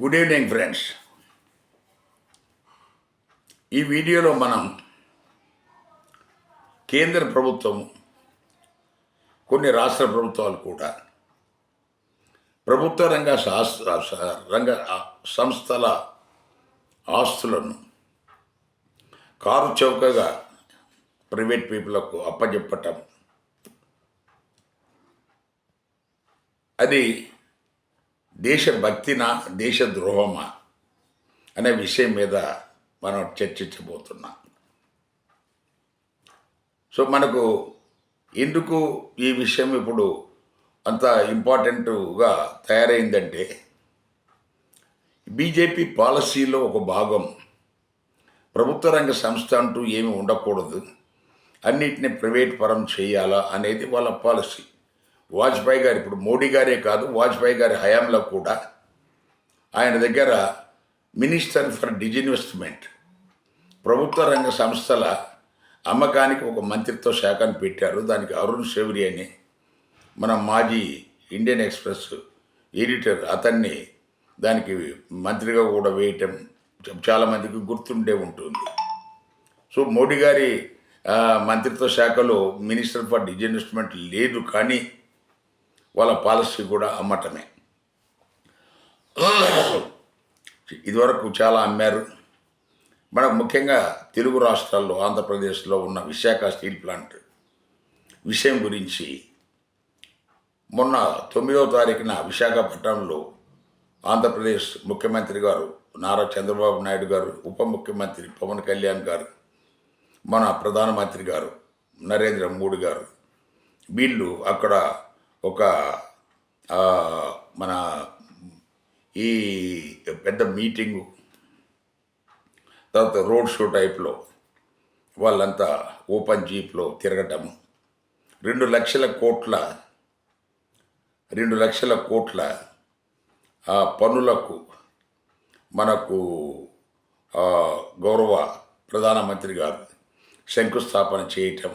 Good evening friends ఈ వీడియోలో మనం కేంద్ర ప్రభుత్వం కొన్ని రాష్ట్ర ప్రభుత్వాలు కూడా ప్రభుత్వ రంగ శాస్త్ర రంగ సంస్థల ఆస్తులను కారు చౌకగా ప్రైవేట్ పీపుల్కు అప్పజెప్పటం. అది దేశభక్తినా దేశద్రోహమా అనే విషయం మీద మనం చర్చించబోతున్నాం. సో మనకు ఎందుకు ఈ విషయం ఇప్పుడు అంత ఇంపార్టెంట్గా తయారైందంటే బీజేపీ పాలసీలో ఒక భాగం ప్రభుత్వ రంగ సంస్థ అంటూ ఏమి ఉండకూడదు. అన్నిటిని ప్రైవేట్ పరం చేయాలా అనేది వాళ్ళ పాలసీ. వాజ్పేయి గారు ఇప్పుడు మోడీ గారే కాదు వాజ్పేయి గారి హయాంలో కూడా ఆయన దగ్గర మినిస్టర్ ఫర్ డిజిన్వెస్ట్మెంట్ ప్రభుత్వ రంగ సంస్థల అమ్మకానికి ఒక మంత్రిత్వ శాఖను పెట్టారు. దానికి అరుణ్ శౌరి అని మన మాజీ ఇండియన్ ఎక్స్ప్రెస్ ఎడిటర్ అతన్ని దానికి మంత్రిగా కూడా వేయటం చాలామందికి గుర్తుండే ఉంటుంది. సో మోడీ గారి మంత్రిత్వ శాఖలో మినిస్టర్ ఫర్ డిజిన్వెస్ట్మెంట్ లేదు కానీ వాళ్ళ పాలసీ కూడా అమ్మటమే. ఇదివరకు చాలా అమ్మారు. మనకు ముఖ్యంగా తెలుగు రాష్ట్రాల్లో ఆంధ్రప్రదేశ్లో ఉన్న విశాఖ స్టీల్ ప్లాంట్ విషయం గురించి మొన్న తొమ్మిదవ తారీఖున విశాఖపట్నంలో ఆంధ్రప్రదేశ్ ముఖ్యమంత్రి గారు నారా చంద్రబాబు నాయుడు గారు ఉప ముఖ్యమంత్రి పవన్ కళ్యాణ్ గారు మన ప్రధానమంత్రి గారు నరేంద్ర మోడీ గారు వీళ్ళు అక్కడ ఒక మన ఈ పెద్ద మీటింగు తర్వాత రోడ్ షో టైప్లో వాళ్ళంతా ఓపెన్ జీప్లో తిరగటం రెండు లక్షల కోట్ల రెండు లక్షల కోట్ల ఆ పనులకు మనకు గౌరవ ప్రధానమంత్రి గారు శంకుస్థాపన చేయటం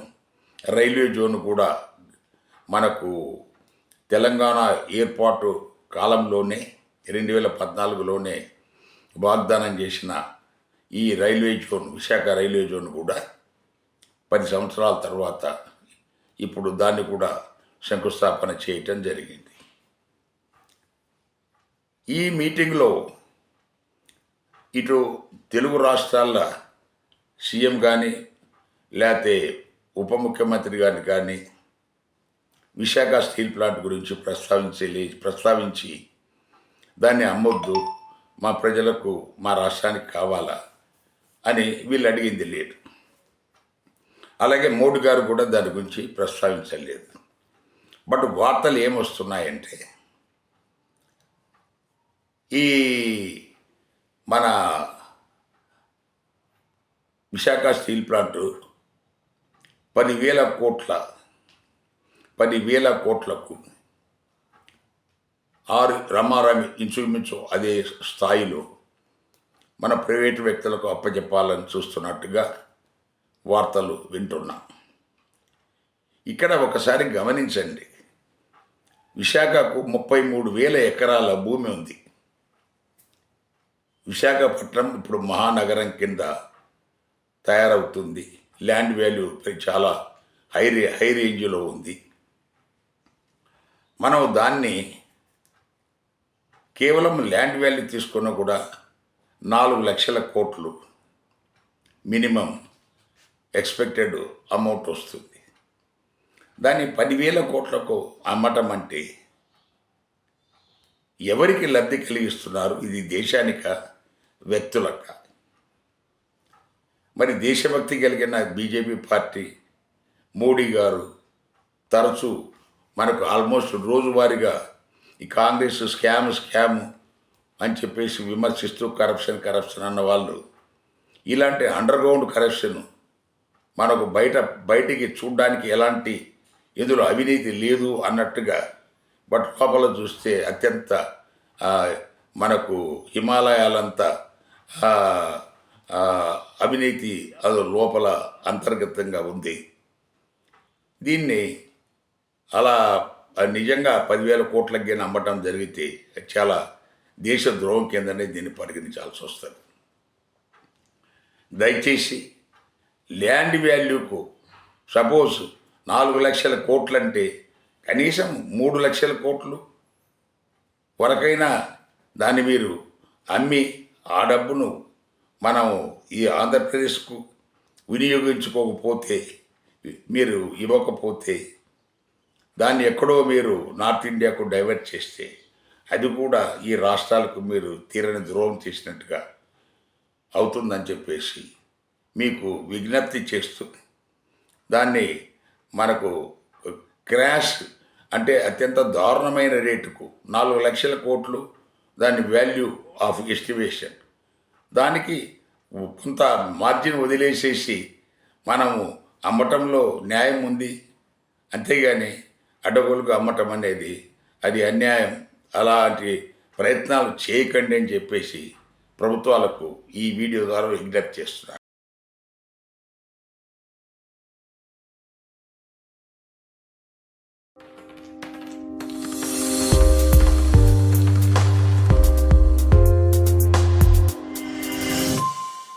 రైల్వే జోన్ కూడా మనకు తెలంగాణ ఏర్పాటు కాలంలోనే రెండు వేల పద్నాలుగులోనే వాగ్దానం చేసిన ఈ railway zone Visakha railway zone కూడా పది సంవత్సరాల తర్వాత ఇప్పుడు దాన్ని కూడా శంకుస్థాపన చేయటం జరిగింది. ఈ మీటింగ్లో ఇటు తెలుగు రాష్ట్రాల సీఎం కానీ లేకపోతే ఉప ముఖ్యమంత్రి గారిని కానీ విశాఖ స్టీల్ ప్లాంట్ గురించి ప్రస్తావించలే ప్రస్తావించి దాన్ని అమ్మొద్దు మా ప్రజలకు మా రాష్ట్రానికి కావాలా అని వీళ్ళు అడిగింది లేదు అలాగే మోడీ గారు కూడా దాని గురించి ప్రస్తావించలేదు. బట్ వార్తలు ఏమొస్తున్నాయంటే ఈ మన విశాఖ స్టీల్ ప్లాంట్ పదివేల కోట్ల పదివేల కోట్లకు ఆరు రమారమి ఇంచుమించు అదే స్థాయిలో మన ప్రైవేటు వ్యక్తులకు అప్పచెప్పాలని చూస్తున్నట్టుగా వార్తలు వింటున్నాం. ఇక్కడ ఒకసారి గమనించండి. విశాఖకు ముప్పై మూడు వేల ఎకరాల భూమి ఉంది. విశాఖపట్నం ఇప్పుడు మహానగరం కింద తయారవుతుంది. ల్యాండ్ వాల్యూ చాలా హై హై రేంజ్లో ఉంది. మనం దాన్ని కేవలం ల్యాండ్ వాల్యూ తీసుకున్నా కూడా నాలుగు లక్షల కోట్లు మినిమం ఎక్స్పెక్టెడ్ అమౌంట్ వస్తుంది. దాన్ని పదివేల కోట్లకు అమ్మటం అంటే ఎవరికి లబ్ధి కలిగిస్తున్నారు? ఇది దేశానిక? వ్యక్తులక? మరి దేశభక్తి కలిగిన బీజేపీ పార్టీ మోడీ గారు తరచూ మనకు ఆల్మోస్ట్ రోజువారీగా ఈ కాంగ్రెస్ స్కామ్ స్కామ్ అని చెప్పేసి విమర్శిస్తూ కరప్షన్ కరప్షన్ అన్న వాళ్ళు ఇలాంటి అండర్ గ్రౌండ్ కరప్షన్ మనకు బయట బయటికి చూడడానికి ఎలాంటి ఇందులో అవినీతి లేదు అన్నట్టుగా బట్ లోపల చూస్తే అత్యంత మనకు హిమాలయాలంతా అవినీతి అది లోపల అంతర్గతంగా ఉంది. దీన్ని అలా నిజంగా పదివేల కోట్లకి నమ్మటం జరిగితే చాలా దేశ ద్రోహం కిందనే దీన్ని పరిగణించాల్సి వస్తుంది. దయచేసి ల్యాండ్ వాల్యూకు సపోజ్ నాలుగు లక్షల కోట్లు అంటే కనీసం మూడు లక్షల కోట్లు వరకైనా దాన్ని మీరు అమ్మి ఆ డబ్బును మనం ఈ ఆంధ్రప్రదేశ్కు వినియోగించుకోకపోతే మీరు ఇవ్వకపోతే దాన్ని ఎక్కడో మీరు నార్త్ ఇండియాకు డైవర్ట్ చేస్తే అది కూడా ఈ రాష్ట్రాలకు మీరు తీరని ద్రోహం చేసినట్టుగా అవుతుందని చెప్పేసి మీకు విజ్ఞప్తి చేస్తూ దాన్ని మనకు క్రాష్ అంటే అత్యంత దారుణమైన రేటుకు నాలుగు లక్షల కోట్లు దాని వాల్యూ ఆఫ్ ఎస్టిమేషన్. దానికి కొంత మార్జిన్ వదిలేసేసి మనము అమ్మటంలో న్యాయం ఉంది. అంతేగాని అడ్డగోలుగా అమ్మటం అనేది అది అన్యాయం. అలాంటి ప్రయత్నాలు చేయకండి అని చెప్పేసి ప్రభుత్వాలకు ఈ వీడియో ద్వారా విజ్ఞప్తి చేస్తున్నాను.